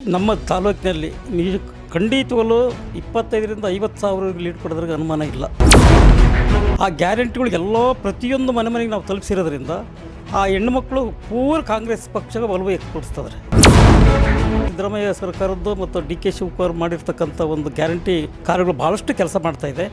ನಮ್ಮ ತಾಲೂಕಿನಲ್ಲಿ ನಿಜ ಖಂಡಿತವಲ್ಲೂ ಇಪ್ಪತ್ತೈದರಿಂದ ಐವತ್ತು ಸಾವಿರ ಲೀಡ್ ಕೊಡೋದ್ರಿಗೆ ಅನುಮಾನ ಇಲ್ಲ. ಆ ಗ್ಯಾರಂಟಿಗಳು ಎಲ್ಲ ಪ್ರತಿಯೊಂದು ಮನೆ ಮನೆಗೆ ನಾವು ತಲುಪಿಸಿರೋದ್ರಿಂದ ಆ ಹೆಣ್ಣುಮಕ್ಕಳು ಪೂರ್ ಕಾಂಗ್ರೆಸ್ ಪಕ್ಷಕ್ಕೆ ಒಲವು ವ್ಯಕ್ತಪಡಿಸ್ತಾರೆ ಸಿದ್ದರಾಮಯ್ಯ ಸರ್ಕಾರದ್ದು ಮತ್ತು ಡಿ ಕೆ ಶಿವಕುಮಾರ್ ಮಾಡಿರ್ತಕ್ಕಂಥ ಒಂದು ಗ್ಯಾರಂಟಿ ಕಾರ್ಯಗಳು ಭಾಳಷ್ಟು ಕೆಲಸ ಮಾಡ್ತಾ ಇದೆ.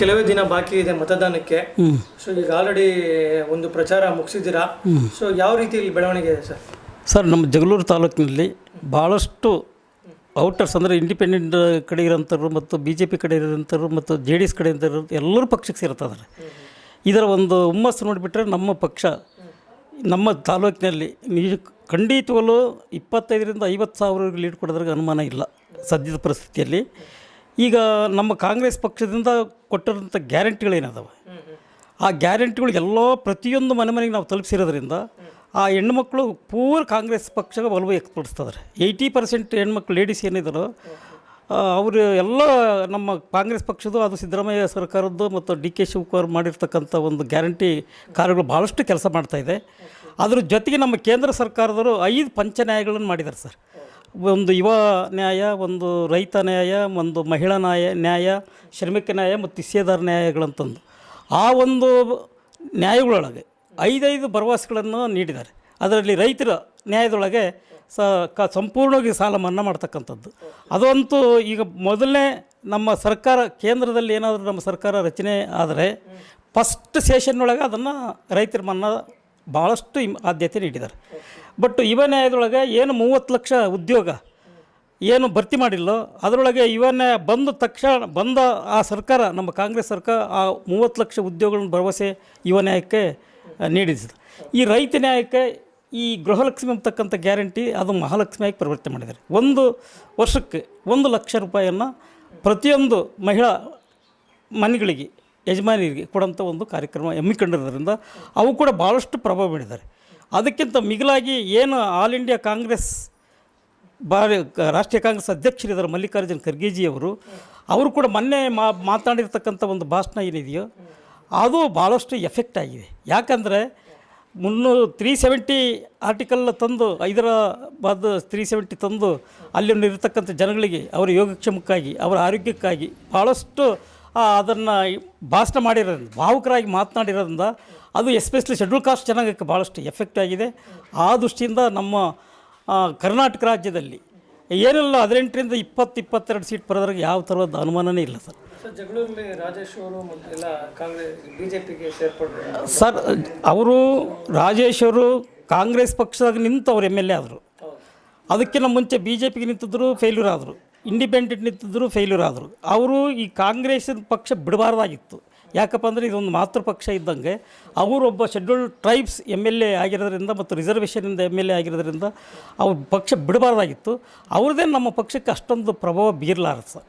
ಕೆಲವೇ ದಿನ ಬಾಕಿ ಇದೆ ಮತದಾನಕ್ಕೆ. ಸೊ ಈಗ ಆಲ್ರೆಡಿ ಒಂದು ಪ್ರಚಾರ ಮುಗಿಸಿದ್ದೀರಾ? ಸೊ ಯಾವ ರೀತಿಯಲ್ಲಿ ಬೆಳವಣಿಗೆ ಇದೆ ಸರ್? ಸರ್ ನಮ್ಮ ಜಗಳೂರು ತಾಲೂಕಿನಲ್ಲಿ ಭಾಳಷ್ಟು ಔಟರ್ಸ್ ಅಂದರೆ ಇಂಡಿಪೆಂಡೆಂಟ್ ಕಡೆ ಇರೋಂಥವ್ರು ಮತ್ತು ಬಿ ಜೆ ಪಿ ಕಡೆ ಇರೋಂಥವ್ರು ಮತ್ತು ಜೆ ಡಿ ಎಸ್ ಕಡೆ ಇರೋರು ಎಲ್ಲರೂ ಪಕ್ಷಕ್ಕೆ ಸೇರ್ತಿದ್ದಾರೆ ಇದರ ಒಂದು ಹುಮ್ಮಸ್ಸು ನೋಡಿಬಿಟ್ರೆ ನಮ್ಮ ಪಕ್ಷ ನಮ್ಮ ತಾಲೂಕಿನಲ್ಲಿ ಖಂಡಿತವಾಗಲೂ ಖಂಡಿತವಲ್ಲೂ ಇಪ್ಪತ್ತೈದರಿಂದ ಐವತ್ತು ಸಾವಿರ ಲೀಡ್ ಕೊಡೋದ್ರಾಗ ಅನುಮಾನ ಇಲ್ಲ ಸದ್ಯದ ಪರಿಸ್ಥಿತಿಯಲ್ಲಿ. ಈಗ ನಮ್ಮ ಕಾಂಗ್ರೆಸ್ ಪಕ್ಷದಿಂದ ಕೊಟ್ಟಿರೋಂಥ ಗ್ಯಾರಂಟಿಗಳೇನದಾವೆ? ಆ ಗ್ಯಾರಂಟಿಗಳು ಎಲ್ಲೋ ಪ್ರತಿಯೊಂದು ಮನೆ ಮನೆಗೆ ನಾವು ತಲುಪಿಸಿರೋದ್ರಿಂದ ಆ ಹೆಣ್ಮಕ್ಳು ಪೂರ್ ಕಾಂಗ್ರೆಸ್ ಪಕ್ಷಕ್ಕೆ ಒಲವು ವ್ಯಕ್ತಪಡಿಸ್ತಿದ್ದಾರೆ ಏಯ್ಟಿ ಪರ್ಸೆಂಟ್ ಹೆಣ್ಮಕ್ಳು ಲೇಡೀಸ್ ಏನಿದ್ರು ಅವರು ಎಲ್ಲ ನಮ್ಮ ಕಾಂಗ್ರೆಸ್ ಪಕ್ಷದ್ದು, ಅದು ಸಿದ್ದರಾಮಯ್ಯ ಸರ್ಕಾರದ್ದು ಮತ್ತು ಡಿ ಕೆ ಶಿವಕುಮಾರ್ ಮಾಡಿರ್ತಕ್ಕಂಥ ಒಂದು ಗ್ಯಾರಂಟಿ ಕಾರ್ಯಗಳು ಭಾಳಷ್ಟು ಕೆಲಸ ಮಾಡ್ತಾಯಿದೆ ಅದ್ರ ಜೊತೆಗೆ ನಮ್ಮ ಕೇಂದ್ರ ಸರ್ಕಾರದವರು ಐದು ಪಂಚ ನ್ಯಾಯಗಳನ್ನು ಮಾಡಿದ್ದಾರೆ ಸರ್. ಒಂದು ಯುವ ನ್ಯಾಯ, ಒಂದು ರೈತ ನ್ಯಾಯ, ಒಂದು ಮಹಿಳಾ ನ್ಯಾಯ ನ್ಯಾಯ, ಶ್ರಮಿಕ ನ್ಯಾಯ ಮತ್ತು ಹಿಸ್ಸೇದಾರ ನ್ಯಾಯಗಳಂತಂದು. ಆ ಒಂದು ನ್ಯಾಯಗಳೊಳಗೆ ಐದೈದು ಭರವಸೆಗಳನ್ನು ನೀಡಿದ್ದಾರೆ. ಅದರಲ್ಲಿ ರೈತರ ನ್ಯಾಯದೊಳಗೆ ಸ ಕ ಸಂಪೂರ್ಣವಾಗಿ ಸಾಲ ಮನ್ನಾ ಮಾಡ್ತಕ್ಕಂಥದ್ದು. ಅದಂತೂ ಈಗ ಮೊದಲನೇ ನಮ್ಮ ಸರ್ಕಾರ, ಕೇಂದ್ರದಲ್ಲಿ ಏನಾದರೂ ನಮ್ಮ ಸರ್ಕಾರ ರಚನೆ ಆದರೆ ಫಸ್ಟ್ ಸೆಷನ್ನೊಳಗೆ ಅದನ್ನು ರೈತರ ಮನ್ನಾ ಭಾಳಷ್ಟು ಆದ್ಯತೆ ನೀಡಿದ್ದಾರೆ. ಬಟ್ ಯುವ ನ್ಯಾಯದೊಳಗೆ ಏನು ಮೂವತ್ತು ಲಕ್ಷ ಉದ್ಯೋಗ ಏನು ಭರ್ತಿ ಮಾಡಿಲ್ಲೋ, ಅದರೊಳಗೆ ಇವನ್ನ ಬಂದ ತಕ್ಷಣ, ಬಂದ ಆ ಸರ್ಕಾರ, ನಮ್ಮ ಕಾಂಗ್ರೆಸ್ ಸರ್ಕಾರ ಆ ಮೂವತ್ತು ಲಕ್ಷ ಉದ್ಯೋಗಗಳನ್ನು ಭರವಸೆ ಯುವ ನ್ಯಾಯಕ್ಕೆ ನೀಡಿದ್ದರು ಈ ರೈತ ನ್ಯಾಯಕ್ಕೆ ಈ ಗೃಹಲಕ್ಷ್ಮಿ ಅಂತಕ್ಕಂಥ ಗ್ಯಾರಂಟಿ ಅದು ಮಹಾಲಕ್ಷ್ಮಿಯಾಗಿ ಪರಿವರ್ತನೆ ಮಾಡಿದ್ದಾರೆ. ಒಂದು ವರ್ಷಕ್ಕೆ ಒಂದು ಲಕ್ಷ ರೂಪಾಯಿಯನ್ನು ಪ್ರತಿಯೊಂದು ಮಹಿಳಾ ಮನೆಗಳಿಗೆ ಯಜಮಾನಿಯರಿಗೆ ಕೊಡೋಂಥ ಒಂದು ಕಾರ್ಯಕ್ರಮ ಹಮ್ಮಿಕೊಂಡಿರೋದ್ರಿಂದ ಅವು ಕೂಡ ಭಾಳಷ್ಟು ಪ್ರಭಾವ ಬೀರಿದ್ದಾರೆ. ಅದಕ್ಕಿಂತ ಮಿಗಿಲಾಗಿ ಏನು ಆಲ್ ಇಂಡಿಯಾ ಕಾಂಗ್ರೆಸ್ ಬಾರಿ ರಾಷ್ಟ್ರೀಯ ಕಾಂಗ್ರೆಸ್ ಅಧ್ಯಕ್ಷರಿದ್ದಾರೆ ಮಲ್ಲಿಕಾರ್ಜುನ್ ಖರ್ಗೆಜಿಯವರು, ಅವರು ಕೂಡ ಮೊನ್ನೆ ಮಾ ಮಾತಾಡಿರ್ತಕ್ಕಂಥ ಒಂದು ಭಾಷಣ ಏನಿದೆಯೋ ಅದು ಭಾಳಷ್ಟು ಎಫೆಕ್ಟ್ ಆಗಿದೆ. ಯಾಕಂದರೆ ಮುನ್ನೂರು ತ್ರೀ ಸೆವೆಂಟಿ ಆರ್ಟಿಕಲ್ ತಂದು ಹೈದರಾಬಾದ್ ತ್ರೀ ಸೆವೆಂಟಿ ತಂದು ಅಲ್ಲಿ ಇರತಕ್ಕಂಥ ಜನಗಳಿಗೆ ಅವರ ಯೋಗಕ್ಷೇಮಕ್ಕಾಗಿ, ಅವರ ಆರೋಗ್ಯಕ್ಕಾಗಿ ಭಾಳಷ್ಟು ಅದನ್ನು ಭಾಷಣ ಮಾಡಿರೋದ್ರಿಂದ ಭಾವುಕರಾಗಿ ಮಾತನಾಡಿರೋದ್ರಿಂದ ಅದು ಎಸ್ಪೆಷಲಿ ಶೆಡ್ಯೂಲ್ ಕಾಸ್ಟ್ ಜನಾಂಗಕ್ಕೆ ಭಾಳಷ್ಟು ಎಫೆಕ್ಟ್ ಆಗಿದೆ. ಆ ದೃಷ್ಟಿಯಿಂದ ನಮ್ಮ ಕರ್ನಾಟಕ ರಾಜ್ಯದಲ್ಲಿ ಏನೆಲ್ಲ ಹದಿನೆಂಟರಿಂದ ಇಪ್ಪತ್ತು ಇಪ್ಪತ್ತೆರಡು ಸೀಟ್ ಬರೋದ್ರಾಗ ಯಾವ ಥರದ ಅನುಮಾನನೇ ಇಲ್ಲ ಸರ್. ಸರ್ ಅವರು ರಾಜೇಶ್ ಅವರು ಕಾಂಗ್ರೆಸ್ ಪಕ್ಷದಾಗ ನಿಂತು ಅವ್ರು ಎಂ ಎಲ್ ಎ ಆದರು ಅದಕ್ಕಿಂತ ಮುಂಚೆ ಬಿ ಜೆ ಪಿಗೆ ನಿಂತಿದ್ರು ಫೇಲ್ಯೂರ್ ಆದರು. ಇಂಡಿಪೆಂಡೆಂಟ್ ನಿಂತಿದ್ದರು ಫೇಲ್ಯೂರ್ ಆದರು. ಅವರು ಈ ಕಾಂಗ್ರೆಸ್ ಪಕ್ಷ ಬಿಡಬಾರ್ದಾಗಿತ್ತು. ಯಾಕಪ್ಪ ಅಂದರೆ ಇದೊಂದು ಮಾತೃ ಪಕ್ಷ ಇದ್ದಂಗೆ ಅವರೊಬ್ಬ scheduled tribes M L A ಆಗಿರೋದ್ರಿಂದ ಮತ್ತು ರಿಸರ್ವೇಷನಿಂದ ಎಂ ಎಲ್ ಎ ಆಗಿರೋದ್ರಿಂದ ಅವ್ರ ಪಕ್ಷ ಬಿಡಬಾರ್ದಾಗಿತ್ತು. ಅವ್ರದ್ದೇ ನಮ್ಮ ಪಕ್ಷಕ್ಕೆ ಅಷ್ಟೊಂದು ಪ್ರಭಾವ ಬೀರಲಾರದು ಸರ್.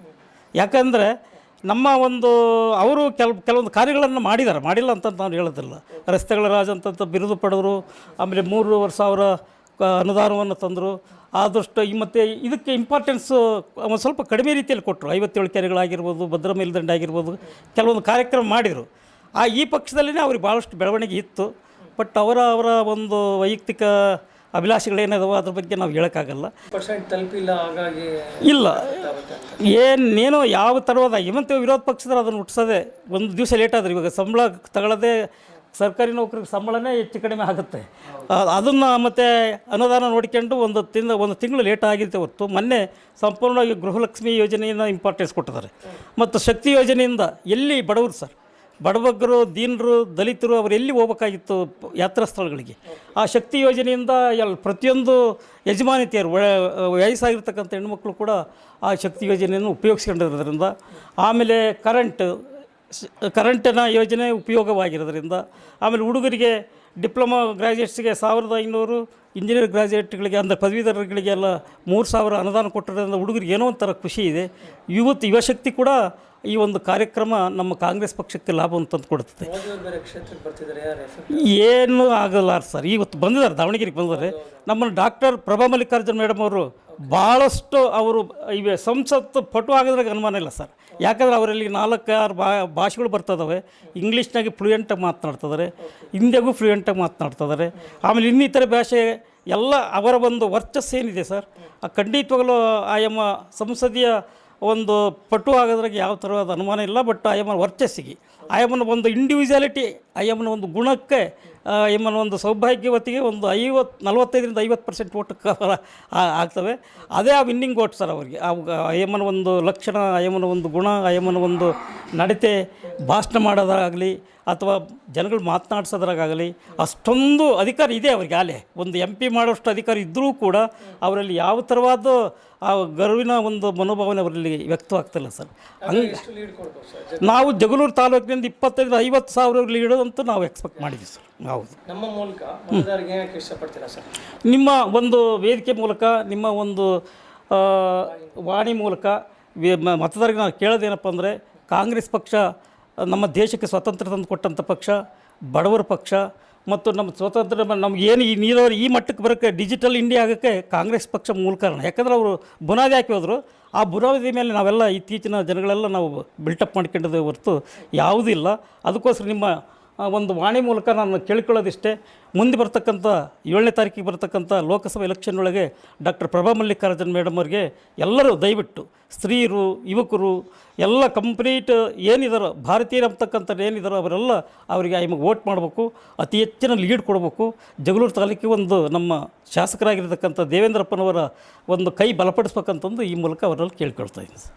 ಯಾಕಂದರೆ ನಮ್ಮ ಒಂದು ಅವರು ಕೆಲ, ಕೆಲವೊಂದು ಕಾರ್ಯಗಳನ್ನು ಮಾಡಿದ್ದಾರೆ. ಮಾಡಿಲ್ಲ ಅಂತ ನಾನು ಹೇಳೋದಿಲ್ಲ. ರಸ್ತೆಗಳ ರಾಜ ಅಂತಂತ ಬಿರುದು ಪಡೆದರು. ಆಮೇಲೆ ಮೂರುವರೆ ಸಾವಿರ ಕ- ಅನುದಾನವನ್ನು ತಂದರು. ಆದಷ್ಟು ಈ ಮತ್ತು ಇದಕ್ಕೆ ಇಂಪಾರ್ಟೆನ್ಸು ಒಂದು ಸ್ವಲ್ಪ ಕಡಿಮೆ ರೀತಿಯಲ್ಲಿ ಕೊಟ್ಟರು ಐವತ್ತೇಳು ಕೆರೆಗಳಾಗಿರ್ಬೋದು ಭದ್ರ ಮೇಲ್ದಂಡೆ ಆಗಿರ್ಬೋದು ಕೆಲವೊಂದು ಕಾರ್ಯಕ್ರಮ ಮಾಡಿದರು ಆ ಈ ಪಕ್ಷದಲ್ಲೇ ಅವ್ರಿಗೆ ಭಾಳಷ್ಟು ಬೆಳವಣಿಗೆ ಇತ್ತು. ಬಟ್ ಅವರ ಅವರ ಒಂದು ವೈಯಕ್ತಿಕ ಅಭಿಲಾಷೆಗಳೇನಿದಾವೋ ಅದ್ರ ಬಗ್ಗೆ ನಾವು ಹೇಳೋಕ್ಕಾಗಲ್ಲ. ತಲುಪಿಲ್ಲ ಹಾಗಾಗಿ ಇಲ್ಲ. ಏನೇನೋ ಯಾವ ಥರವಾದ ಇವಂತ ವಿರೋಧ ಪಕ್ಷದವ್ರು ಅದನ್ನು ಹುಟ್ಟಿಸೋದೆ ಒಂದು ದಿವಸ ಲೇಟ್ ಆದ್ರೆ ಇವಾಗ ಸಂಬಳ ತಗೊಳ್ಳೋದೇ ಸರ್ಕಾರಿ ನೌಕರಿ ಸಂಬಳನೇ ಹೆಚ್ಚು ಕಡಿಮೆ ಆಗುತ್ತೆ. ಅದನ್ನು ಮತ್ತು ಅನುದಾನ ನೋಡಿಕೊಂಡು ಒಂದು ತಿಂದ ಒಂದು ತಿಂಗಳು ಲೇಟ್ ಆಗಿದೆ ಹೊರತು ಮೊನ್ನೆ ಸಂಪೂರ್ಣವಾಗಿ ಗೃಹಲಕ್ಷ್ಮಿ ಯೋಜನೆಯನ್ನು ಇಂಪಾರ್ಟೆನ್ಸ್ ಕೊಟ್ಟಿದ್ದಾರೆ. ಮತ್ತು ಶಕ್ತಿ ಯೋಜನೆಯಿಂದ ಎಲ್ಲಿ ಬಡವರು ಸರ್ ಬಡಬಗ್ಗರು ದೀನರು ದಲಿತರು ಅವರು ಎಲ್ಲಿ ಹೋಗ್ಬೇಕಾಗಿತ್ತು ಯಾತ್ರಾ ಸ್ಥಳಗಳಿಗೆ? ಆ ಶಕ್ತಿ ಯೋಜನೆಯಿಂದ ಎಲ್ಲ ಪ್ರತಿಯೊಂದು ಯಜಮಾನಿತಿಯರು ವಯಸ್ಸಾಗಿರ್ತಕ್ಕಂಥ ಹೆಣ್ಮಕ್ಳು ಕೂಡ ಆ ಶಕ್ತಿ ಯೋಜನೆಯನ್ನು ಉಪಯೋಗಿಸ್ಕೊಂಡಿರೋದ್ರಿಂದ ಆಮೇಲೆ ಕರೆಂಟ್ ಕರೆಂಟಿನ ಯೋಜನೆ ಉಪಯೋಗವಾಗಿರೋದ್ರಿಂದ, ಆಮೇಲೆ ಹುಡುಗರಿಗೆ ಡಿಪ್ಲೊಮಾ ಗ್ರಾಜುಯೇಟ್ಸ್ಗೆ ಸಾವಿರದ ಐನೂರು, ಇಂಜಿನಿಯರ್ ಗ್ರಾಜುಯೇಟ್ಗಳಿಗೆ ಅಂದರೆ ಪದವೀಧರಗಳಿಗೆಲ್ಲ ಮೂರು ಸಾವಿರ ಅನುದಾನ ಕೊಟ್ಟಿರೋದ್ರಿಂದ ಹುಡುಗರಿಗೆ ಏನೋ ಒಂಥರ ಖುಷಿ ಇದೆ. ಯುವತ್ ಯುವಶಕ್ತಿ ಕೂಡ ಈ ಒಂದು ಕಾರ್ಯಕ್ರಮ ನಮ್ಮ ಕಾಂಗ್ರೆಸ್ ಪಕ್ಷಕ್ಕೆ ಲಾಭವನ್ನು ತಂದು ಎಫೆಕ್ಟ್ ಏನು ಆಗಲ್ಲ ಸರ್. ಇವತ್ತು ಬಂದಿದ್ದಾರೆ, ದಾವಣಗೆರೆಗೆ ಬಂದಿದ್ದಾರೆ. ನಮ್ಮನ್ನು ಡಾಕ್ಟರ್ ಪ್ರಭಾ ಮಲ್ಲಿಕಾರ್ಜುನ್ ಮೇಡಮ್ ಅವರು ಭಾಳಷ್ಟು ಅವರು ಇವೆ ಸಂಸತ್ತು ಪಟು ಆಗೋದ್ರಾಗ ಅನುಮಾನ ಇಲ್ಲ ಸರ್. ಯಾಕಂದ್ರೆ ಅವರಲ್ಲಿ ನಾಲ್ಕಾರು ಬಾ ಭಾಷೆಗಳು ಬರ್ತದವೆ. ಇಂಗ್ಲೀಷ್ನಾಗೆ ಫ್ಲೂಯೆಂಟಾಗಿ ಮಾತನಾಡ್ತಿದ್ದಾರೆ. ಹಿಂದಿಯಾಗೂ ಫ್ಲೂಯೆಂಟಾಗಿ ಮಾತನಾಡ್ತಿದ್ದಾರೆ. ಆಮೇಲೆ ಇನ್ನಿತರ ಭಾಷೆ ಎಲ್ಲ ಅವರ ಒಂದು ವರ್ಚಸ್ಸು ಏನಿದೆ ಸರ್? ಆ ಖಂಡಿತವಾಗಲೂ ಆಯಮ್ಮ ಸಂಸದೀಯ ಒಂದು ಪಟು ಆಗೋದ್ರಾಗ ಯಾವ ಥರವಾದ ಅನುಮಾನ ಇಲ್ಲ, ಬಟ್ ಆಯಮ್ಮನ ವರ್ಚಸ್ಸಿಗೆ. ಆಯಮ್ಮನ ಒಂದು ಇಂಡಿವಿಜುವಾಲಿಟಿ ಆಯಮ್ಮನ ಒಂದು ಗುಣಕ್ಕೆ ಆಯಮ್ಮನ ಒಂದು ಸೌಭಾಗ್ಯವತಿಗೆ ಒಂದು ಐವತ್ತು ನಲವತ್ತೈದರಿಂದ ಐವತ್ತು ಪರ್ಸೆಂಟ್ ಓಟ್ ಆಗ್ತವೆ. ಅದೇ ಆ ವಿನ್ನಿಂಗ್ ಓಟ್ ಸರ್ ಅವರಿಗೆ. ಆ ಆಯಮ್ಮನ ಒಂದು ಲಕ್ಷಣ ಆಯಮ್ಮನ ಒಂದು ಗುಣ ಆಯಮ್ಮನ ಒಂದು ನಡತೆ ಭಾಷಣ ಮಾಡೋದಾಗಲಿ ಅಥವಾ ಜನಗಳು ಮಾತನಾಡ್ಸೋದ್ರಾಗಲಿ ಅಷ್ಟೊಂದು ಅಧಿಕಾರ ಇದೆ ಅವರಿಗೆ ಆಲೆ ಒಂದು ಎಂ ಪಿ ಮಾಡೋಷ್ಟು ಅಧಿಕಾರ ಇದ್ದರೂ ಕೂಡ ಅವರಲ್ಲಿ ಯಾವ ಥರವಾದ ಆ ಗರ್ವಿನ ಒಂದು ಮನೋಭಾವನೆ ಅವರಲ್ಲಿ ವ್ಯಕ್ತವಾಗ್ತಿಲ್ಲ ಸರ್. ಹಂಗೆ ನಾವು ಜಗಳೂರು ತಾಲೂಕಿನಿಂದ ಇಪ್ಪತ್ತೈದು ಐವತ್ತು ಸಾವಿರ ಲೀಡಂತೂ ನಾವು ಎಕ್ಸ್ಪೆಕ್ಟ್ ಮಾಡಿದ್ವಿ ಸರ್. ಹೌದು. ನಮ್ಮ ಮೂಲಕ ಸರ್? ನಿಮ್ಮ ಒಂದು ವೇದಿಕೆ ಮೂಲಕ ನಿಮ್ಮ ಒಂದು ವಾಣಿ ಮೂಲಕ ಮತದಾರರಿಗೆ ನಾವು ಕೇಳೋದೇನಪ್ಪ ಅಂದರೆ ಕಾಂಗ್ರೆಸ್ ಪಕ್ಷ, ನಮ್ಮ ದೇಶಕ್ಕೆ ಸ್ವಾತಂತ್ರ್ಯ ತಂದು ಕೊಟ್ಟಂಥ ಪಕ್ಷ, ಬಡವರ ಪಕ್ಷ ಮತ್ತು ನಮ್ಮ ಸ್ವಾತಂತ್ರ್ಯ ನಮ್ಗೆ ಏನು ಈ ನೀರಾವರಿ ಈ ಮಟ್ಟಕ್ಕೆ ಬರೋಕ್ಕೆ ಡಿಜಿಟಲ್ ಇಂಡಿಯಾ ಆಗೋಕ್ಕೆ ಕಾಂಗ್ರೆಸ್ ಪಕ್ಷ ಮೂಲ ಕಾರಣ. ಯಾಕಂದ್ರೆ ಅವರು ಬುನಾದಿ ಹಾಕಿ ಹೋದರು. ಆ ಬುನಾದಿ ಮೇಲೆ ನಾವೆಲ್ಲ ಇತ್ತೀಚಿನ ಜನಗಳೆಲ್ಲ ನಾವು ಬಿಲ್ಟಪ್ ಮಾಡ್ಕೊಂಡಿದ್ದೇವೆ ಹೊರತು ಯಾವುದೂ ಇಲ್ಲ ಅದಕ್ಕೋಸ್ಕರ ನಿಮ್ಮ ಒಂದು ವಾಣಿ ಮೂಲಕ ನಾನು ಕೇಳ್ಕೊಳ್ಳೋದಿಷ್ಟೇ. ಮುಂದೆ ಬರ್ತಕ್ಕಂಥ ಏಳನೇ ತಾರೀಕಿಗೆ ಬರ್ತಕ್ಕಂಥ ಲೋಕಸಭಾ ಎಲೆಕ್ಷನ್ ಒಳಗೆ ಡಾಕ್ಟರ್ ಪ್ರಭಾ ಮಲ್ಲಿಕಾರ್ಜುನ್ ಮೇಡಮ್ ಅವರಿಗೆ ಎಲ್ಲರೂ ದಯವಿಟ್ಟು ಸ್ತ್ರೀಯರು ಯುವಕರು, ಎಲ್ಲ ಕಂಪ್ಲೀಟ್ ಏನಿದಾರೋ, ಭಾರತೀಯರು ಅಂತಕ್ಕಂಥದ್ದು ಏನಿದಾರೋ ಅವರೆಲ್ಲ ಅವರಿಗೆ ನಿಮಗೆ ವೋಟ್ ಮಾಡಬೇಕು, ಅತಿ ಹೆಚ್ಚಿನ ಲೀಡ್ ಕೊಡಬೇಕು. ಜಗಳೂರು ತಾಲೂಕಿಗೆ ಒಂದು ನಮ್ಮ ಶಾಸಕರಾಗಿರ್ತಕ್ಕಂಥ ದೇವೇಂದ್ರಪ್ಪನವರ ಒಂದು ಕೈ ಬಲಪಡಿಸ್ಬೇಕಂತಂದು ಈ ಮೂಲಕ ಅವರಲ್ಲಿ ಕೇಳ್ಕೊಳ್ತಾ ಇದ್ದೀನಿ